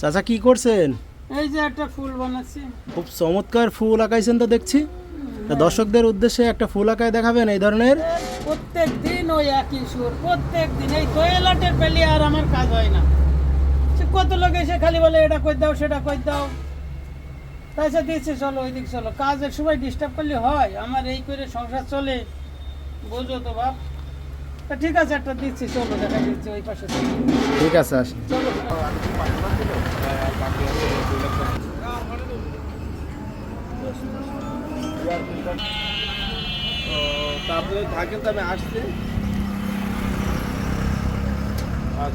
চাচা কি করছেন? এই যে একটা ফুল বানাচ্ছি। খুব চমৎকার ফুল আঁকাইছেন তো দেখছি। দর্শকদের উদ্দেশ্যে একটা ফুল আঁকায় দেখাবেন এই ধরনের। প্রত্যেক দিন ওই একই সুর প্রত্যেক দিন এই টয়লেটের পেলে আর আমার কাজ হয় না। সে কত লোক এসে খালি বলে এটা কই দাও সেটা কই দাও? তাই সে দিচ্ছে চলো ওই দিক চলো। কাজের সময় ডিস্টার্ব করলে হয় আমার এই করে সংসার চলে। বুঝো তো বাপ। ঠিক আছে একটা দিচ্ছি চলো দেখা দিচ্ছি ওই পাশে। ঠিক আছে আসেন চলো। তারপরে থাকেন তো আমি আসছি। হ্যাঁ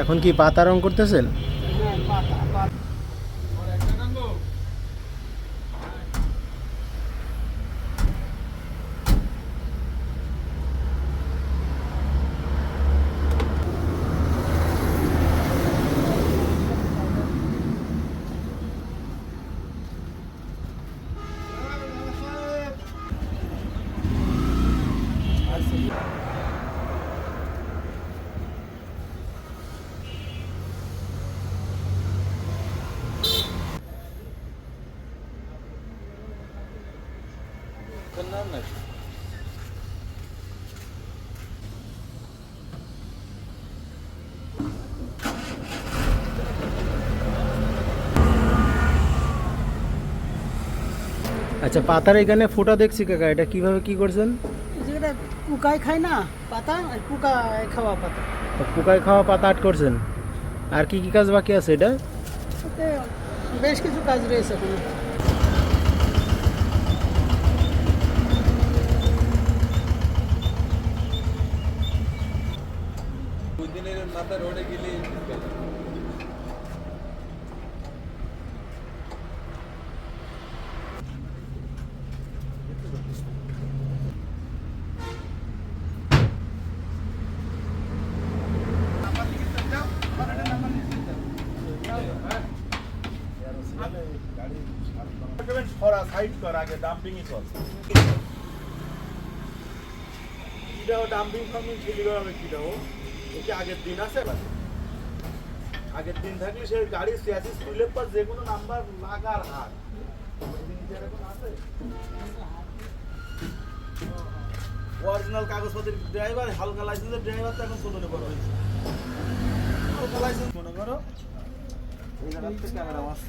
এখন কি পাতা রং করতেছেন? হ্যাঁ পাতা পাতা আচ্ছা পাতার এখানে ফোঁটা দেখছি কাকা এটা কীভাবে কি করছেন যেটা পুকায় খায় না পাতা ওই পুকায় খাওয়া পাতা তো পোকায় খাওয়া পাতা আট করছেন আর কি কি কাজ বাকি আছে এটা ওতে বেশ কিছু কাজ রয়েছে রোডে গেলে করা সাইড কর আগে ডাম্পিংই কর। কিটাও ডাম্পিং ফাম্পিং ছেলে হবে কিটাও ওকে আগের দিন আছে আগের দিন থাকলে সে গাড়ি সিয়াসিস তুলে পর যে কোনো নাম্বার লাগার হার। অরিজিনাল কাগজপত্রের ড্রাইভার হালকা লাইসেন্সের ড্রাইভার তো এখন চলনে বড় হয়েছে। হালকা লাইসেন্স মনে করো, এই ক্যামেরা মাস